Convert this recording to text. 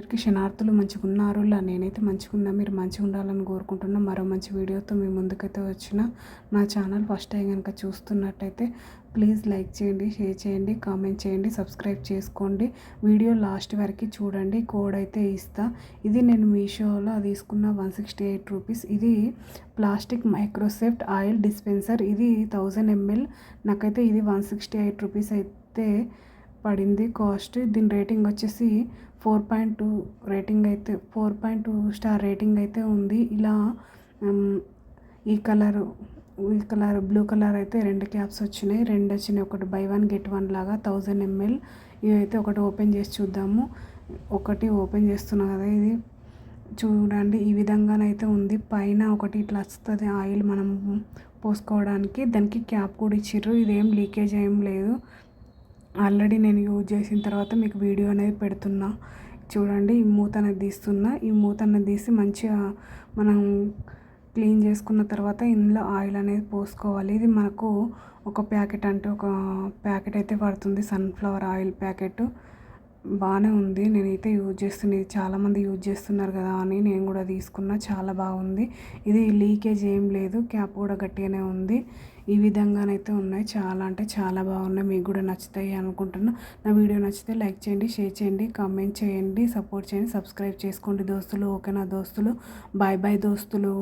అందరికీ క్షణార్థులు మంచిగా ఉన్నారు ఇలా నేనైతే మంచిగా ఉన్నా మీరు మంచిగా ఉండాలని కోరుకుంటున్నా. మరో మంచి వీడియోతో మీ ముందుకైతే వచ్చిన నా ఛానల్ ఫస్ట్ టైం కనుక చూస్తున్నట్టయితే ప్లీజ్ లైక్ చేయండి షేర్ చేయండి కామెంట్ చేయండి సబ్స్క్రైబ్ చేసుకోండి. వీడియో లాస్ట్ వరకు చూడండి కోడ్ అయితే ఇస్తా. ఇది నేను మీషోలో తీసుకున్న వన్ సిక్స్టీ ఎయిట్ రూపీస్. ఇది ప్లాస్టిక్ మైక్రోసెఫ్ట్ ఆయిల్ డిస్పెన్సర్. ఇది థౌజండ్ ఎంఎల్. నాకైతే ఇది వన్ సిక్స్టీ ఎయిట్ రూపీస్ అయితే పడింది కాస్ట్. దీని రేటింగ్ వచ్చేసి ఫోర్ పాయింట్ టూ రేటింగ్ అయితే four point two star rating అయితే ఉంది. ఇలా ఈ కలర్ ఈ కలర్ బ్లూ కలర్ అయితే రెండు క్యాప్స్ వచ్చినాయి. రెండు వచ్చినాయి. ఒకటి బై వన్ గెట్ వన్ లాగా థౌజండ్ ఎంఎల్. ఇవి అయితే ఒకటి ఓపెన్ చేసి చూద్దాము. ఒకటి ఓపెన్ చేస్తున్నా కదా ఇది. చూడండి ఈ విధంగానైతే ఉంది. పైన ఒకటి ఇట్లా వస్తుంది ఆయిల్ మనం పోసుకోవడానికి. దానికి క్యాప్ కూడా ఇచ్చిర్రు. ఇదేం లీకేజ్ ఏం లేదు. ఆల్రెడీ నేను యూజ్ చేసిన తర్వాత మీకు వీడియో అనేది పెడుతున్నా. చూడండి ఈ మూత అనేది తీస్తున్నా. ఈ మూత అనేది తీసి మంచిగా మనం క్లీన్ చేసుకున్న తర్వాత ఇందులో ఆయిల్ అనేది పోసుకోవాలి. ఇది మనకు ఒక ప్యాకెట్ అంటే ఒక ప్యాకెట్ అయితే పడుతుంది. Sunflower oil packet. బాగానే ఉంది. నేనైతే యూజ్ చేస్తుంది చాలామంది యూజ్ చేస్తున్నారు కదా అని నేను కూడా తీసుకున్నా. చాలా బాగుంది. ఇది లీకేజ్ ఏం లేదు. క్యాప్ కూడా గట్టిగానే ఉంది. ఈ విధంగానైతే ఉన్నాయి. చాలా అంటే చాలా బాగున్నాయి. మీకు కూడా నచ్చుతాయి అనుకుంటున్నా. నా వీడియో నచ్చితే లైక్ చేయండి షేర్ చేయండి కామెంట్ చేయండి సపోర్ట్ చేయండి సబ్స్క్రైబ్ చేసుకోండి దోస్తులు. ఓకేనా దోస్తులు? బాయ్ బాయ్ దోస్తులు.